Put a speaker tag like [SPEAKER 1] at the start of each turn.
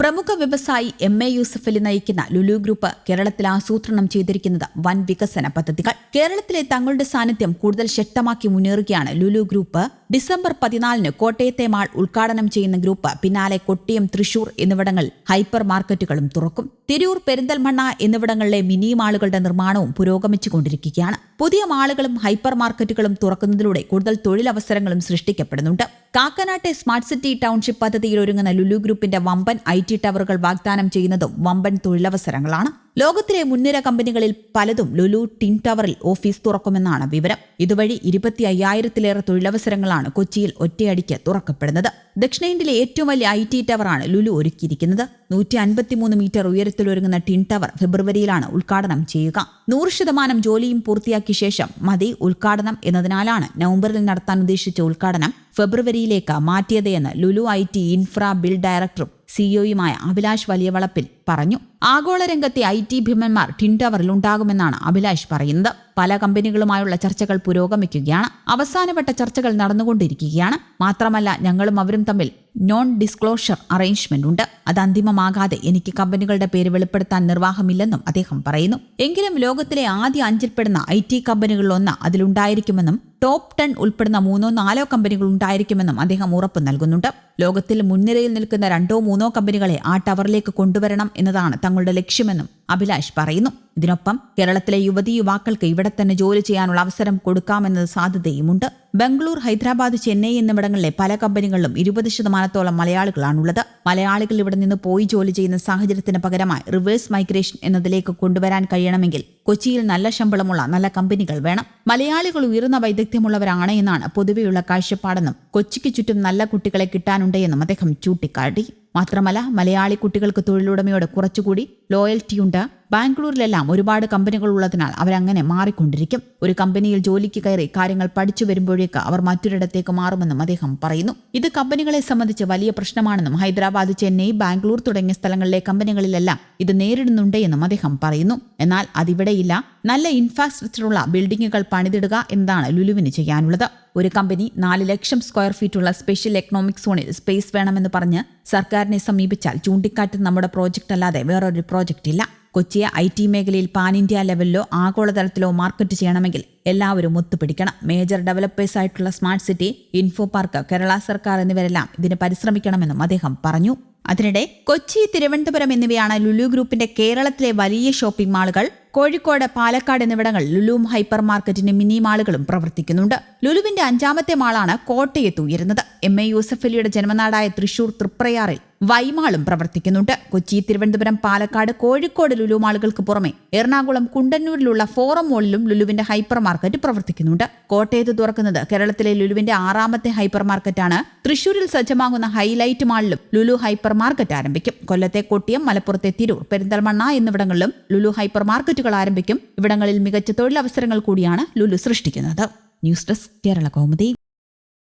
[SPEAKER 1] പ്രമുഖ വ്യവസായി M A Yusuffali നയിക്കുന്ന ലുലു ഗ്രൂപ്പ് കേരളത്തിൽ ആസൂത്രണം ചെയ്തിരിക്കുന്നത് വൻ വികസന പദ്ധതികൾ. കേരളത്തിലെ തങ്ങളുടെ സാന്നിധ്യം കൂടുതൽ ശക്തമാക്കി മുന്നേറുകയാണ് ലുലു ഗ്രൂപ്പ്. ഡിസംബർ പതിനാലിന് കോട്ടയത്തെ മാൾ ഉദ്ഘാടനം ചെയ്യുന്ന ഗ്രൂപ്പ് പിന്നാലെ കൊട്ടിയം തൃശൂർ എന്നിവിടങ്ങളിൽ ഹൈപ്പർ മാർക്കറ്റുകളും തുറക്കും. തിരൂർ പെരിന്തൽമണ്ണ എന്നിവിടങ്ങളിലെ മിനി മാളുകളുടെ നിർമ്മാണവും പുരോഗമിച്ചുകൊണ്ടിരിക്കുകയാണ്. പുതിയ മാളുകളും ഹൈപ്പർ മാർക്കറ്റുകളും തുറക്കുന്നതിലൂടെ കൂടുതൽ തൊഴിലവസരങ്ങളും സൃഷ്ടിക്കപ്പെടുന്നുണ്ട്. കാക്കനാട്ടെ സ്മാർട്ട് സിറ്റി ടൗൺഷിപ്പ് പദ്ധതിയിൽ ഒരുങ്ങുന്ന ലുലു ഗ്രൂപ്പിന്റെ വമ്പൻ ഐ ടി ടവറുകൾ വാഗ്ദാനം ചെയ്യുന്നതും വമ്പൻ തൊഴിലവസരങ്ങളാണ്. ലോകത്തിലെ മുൻനിര കമ്പനികളിൽ പലതും ലുലു ടിൻ ടവറിൽ ഓഫീസ് തുറക്കുമെന്നാണ് വിവരം. ഇതുവഴി ഇരുപത്തി അയ്യായിരത്തിലേറെ തൊഴിലവസരങ്ങളാണ് കൊച്ചിയിൽ ഒറ്റയടിക്ക് തുറക്കപ്പെടുന്നത്. ദക്ഷിണേന്ത്യയിലെ ഏറ്റവും വലിയ ഐ ടി ടവറാണ് ലുലു ഒരുക്കിയിരിക്കുന്നത്. നൂറ്റി അൻപത്തിമൂന്ന് മീറ്റർ ഉയരത്തിൽ ഒരുങ്ങുന്ന ടിൻ ടവർ ഫെബ്രുവരിയിലാണ് ഉദ്ഘാടനം ചെയ്യുക. നൂറ് ശതമാനം ജോലിയും പൂർത്തിയാക്കിയ ശേഷം മതി ഉദ്ഘാടനം എന്നതിനാലാണ് നവംബറിൽ നടത്താൻ ഉദ്ദേശിച്ച ഉദ്ഘാടനം ഫെബ്രുവരിയിലേക്ക് മാറ്റിയതെന്ന് Lulu I T infra build ഡയറക്ടറും സിഇഒയുമായ അഭിലാഷ് വലിയവളപ്പിൽ പറഞ്ഞു. ആഗോള രംഗത്തെ ഐ ടി ഭീമന്മാർ ടിൻ ടവറിൽ ഉണ്ടാകുമെന്നാണ് അഭിലാഷ് പറയുന്നത്. പല കമ്പനികളുമായുള്ള ചർച്ചകൾ പുരോഗമിക്കുകയാണ്. അവസാനവട്ട ചർച്ചകൾ നടന്നുകൊണ്ടിരിക്കുകയാണ്. മാത്രമല്ല ഞങ്ങളും അവരും തമ്മിൽ നോൺ ഡിസ്ക്ലോഷർ അറേഞ്ച്മെന്റ് ഉണ്ട്. അത് അന്തിമമാകാതെ എനിക്ക് കമ്പനികളുടെ പേര് വെളിപ്പെടുത്താൻ നിർവാഹമില്ലെന്നും അദ്ദേഹം പറയുന്നു. എങ്കിലും ലോകത്തിലെ ആദ്യ അഞ്ചിൽപ്പെടുന്ന ഐ ടി കമ്പനികളിലൊന്ന് അതിലുണ്ടായിരിക്കുമെന്നും ടോപ്പ് ടെൻ ഉൾപ്പെടുന്ന മൂന്നോ നാലോ കമ്പനികൾ ഉണ്ടായിരിക്കുമെന്നും അദ്ദേഹം ഉറപ്പ് നൽകുന്നുണ്ട്. ലോകത്തിൽ മുൻനിരയിൽ നിൽക്കുന്ന രണ്ടോ മൂന്നോ കമ്പനികളെ ആ ടവറിലേക്ക് കൊണ്ടുവരണം എന്നതാണ് തങ്ങളുടെ ലക്ഷ്യമെന്നും അഭിലാഷ് പറയുന്നു. ഇതിനൊപ്പം കേരളത്തിലെ യുവതി യുവാക്കൾക്ക് ഇവിടെ തന്നെ ജോലി ചെയ്യാനുള്ള അവസരം കൊടുക്കാമെന്നത് സാധ്യതയുമുണ്ട്. ബംഗളൂർ ഹൈദരാബാദ് ചെന്നൈ എന്നിവിടങ്ങളിലെ പല കമ്പനികളിലും ഇരുപത് ശതമാനത്തോളം മലയാളികളാണുള്ളത്. മലയാളികൾ ഇവിടെ നിന്ന് പോയി ജോലി ചെയ്യുന്ന സാഹചര്യത്തിന് പകരമായി റിവേഴ്സ് മൈഗ്രേഷൻ എന്നതിലേക്ക് കൊണ്ടുവരാൻ കഴിയണമെങ്കിൽ കൊച്ചിയിൽ നല്ല ശമ്പളമുള്ള നല്ല കമ്പനികൾ വേണം. മലയാളികൾ ഉയർന്ന വൈദഗ്ധ്യമുള്ളവരാണ് എന്നാണ് പൊതുവെയുള്ള കാഴ്ചപ്പാടെന്നും കൊച്ചിക്ക് ചുറ്റും നല്ല കുട്ടികളെ കിട്ടാനുണ്ടെന്നും അദ്ദേഹം ചൂണ്ടിക്കാട്ടി. മാത്രമല്ല മലയാളി കുട്ടികൾക്ക് തൊഴിലുടമയോട് കുറച്ചുകൂടി ലോയൽറ്റിയുണ്ട് ബാംഗ്ലൂരിലെല്ലാം ഒരുപാട് കമ്പനികൾ ഉള്ളതിനാൽ അവരങ്ങനെ മാറിക്കൊണ്ടിരിക്കും. ഒരു കമ്പനിയിൽ ജോലിക്ക് കയറി കാര്യങ്ങൾ പഠിച്ചു വരുമ്പോഴേക്ക് അവർ മറ്റൊരിടത്തേക്ക് മാറുമെന്നും അദ്ദേഹം പറയുന്നു. ഇത് കമ്പനികളെ സംബന്ധിച്ച് വലിയ പ്രശ്നമാണെന്നും ഹൈദരാബാദ് ചെന്നൈ ബാംഗ്ലൂർ തുടങ്ങിയ സ്ഥലങ്ങളിലെ കമ്പനികളിലെല്ലാം ഇത് നേരിടുന്നുണ്ട് എന്നും അദ്ദേഹം പറയുന്നു. എന്നാൽ അതിവിടെയില്ല. നല്ല ഇൻഫ്രാസ്ട്രക്ചറുള്ള ബിൽഡിങ്ങുകൾ പണിതിടുക എന്നതാണ് ലുലുവിന് ചെയ്യാനുള്ളത്. ഒരു കമ്പനി നാല് ലക്ഷം സ്ക്വയർ ഫീറ്റുള്ള സ്പെഷ്യൽ എക്കണോമിക് സോണിൽ സ്പേസ് വേണമെന്ന് പറഞ്ഞ് സർക്കാരിനെ സമീപിച്ചാൽ ചൂണ്ടിക്കാട്ടി നമ്മുടെ പ്രോജക്റ്റ് അല്ലാതെ വേറൊരു പ്രോജക്റ്റ് ഇല്ല. കൊച്ചിയെ ഐ ടി മേഖലയിൽ പാൻ ഇന്ത്യ ലെവലിലോ ആഗോളതലത്തിലോ മാർക്കറ്റ് ചെയ്യണമെങ്കിൽ എല്ലാവരും ഒത്തുപിടിക്കണം. മേജർ ഡെവലപ്പേഴ്സ് ആയിട്ടുള്ള smart city info park Kerala സർക്കാർ എന്നിവരെല്ലാം ഇതിന് പരിശ്രമിക്കണമെന്നും അദ്ദേഹം പറഞ്ഞു. അതിനിടെ കൊച്ചി തിരുവനന്തപുരം എന്നിവയാണ് ലുലു ഗ്രൂപ്പിന്റെ കേരളത്തിലെ വലിയ ഷോപ്പിംഗ് മാളുകൾ. കോഴിക്കോട് പാലക്കാട് എന്നിവിടങ്ങളിൽ ലുലുവും ഹൈപ്പർ മാർക്കറ്റിന്റെ മിനി മാളുകളും പ്രവർത്തിക്കുന്നുണ്ട്. ലുലുവിന്റെ അഞ്ചാമത്തെ മാളാണ് കോട്ടയത്ത് ഉയരുന്നത്. എം. എ. യൂസഫലിയുടെ ജന്മനാടായ തൃശൂർ തൃപ്രയാറിൽ വൈമാളും പ്രവർത്തിക്കുന്നുണ്ട്. കൊച്ചി തിരുവനന്തപുരം പാലക്കാട് കോഴിക്കോട് ലുലു മാളുകൾക്ക് പുറമെ എറണാകുളം കുണ്ടന്നൂരിലുള്ള ഫോറം മോളിലും ലുലുവിന്റെ ഹൈപ്പർ മാർക്കറ്റ് പ്രവർത്തിക്കുന്നുണ്ട്. കോട്ടയത്ത് തുറക്കുന്നത് കേരളത്തിലെ ലുലുവിന്റെ ആറാമത്തെ ഹൈപ്പർ മാർക്കറ്റാണ് തൃശൂരിൽ സജ്ജമാകുന്ന ഹൈലൈറ്റ് മാളിലും ലുലു ഹൈപ്പർ മാർക്കറ്റ് ആരംഭിക്കും. കൊല്ലത്തെ കൊട്ടിയം മലപ്പുറത്തെ തിരൂർ പെരിന്തൽമണ്ണ എന്നിവിടങ്ങളിലും ലുലു ഹൈപ്പർ മാർക്കറ്റുകൾ ആരംഭിക്കും. ഇവിടങ്ങളിൽ മികച്ച തൊഴിലവസരങ്ങൾ കൂടിയാണ് ലുലു സൃഷ്ടിക്കുന്നത്. News desk Kerala Kaumudi.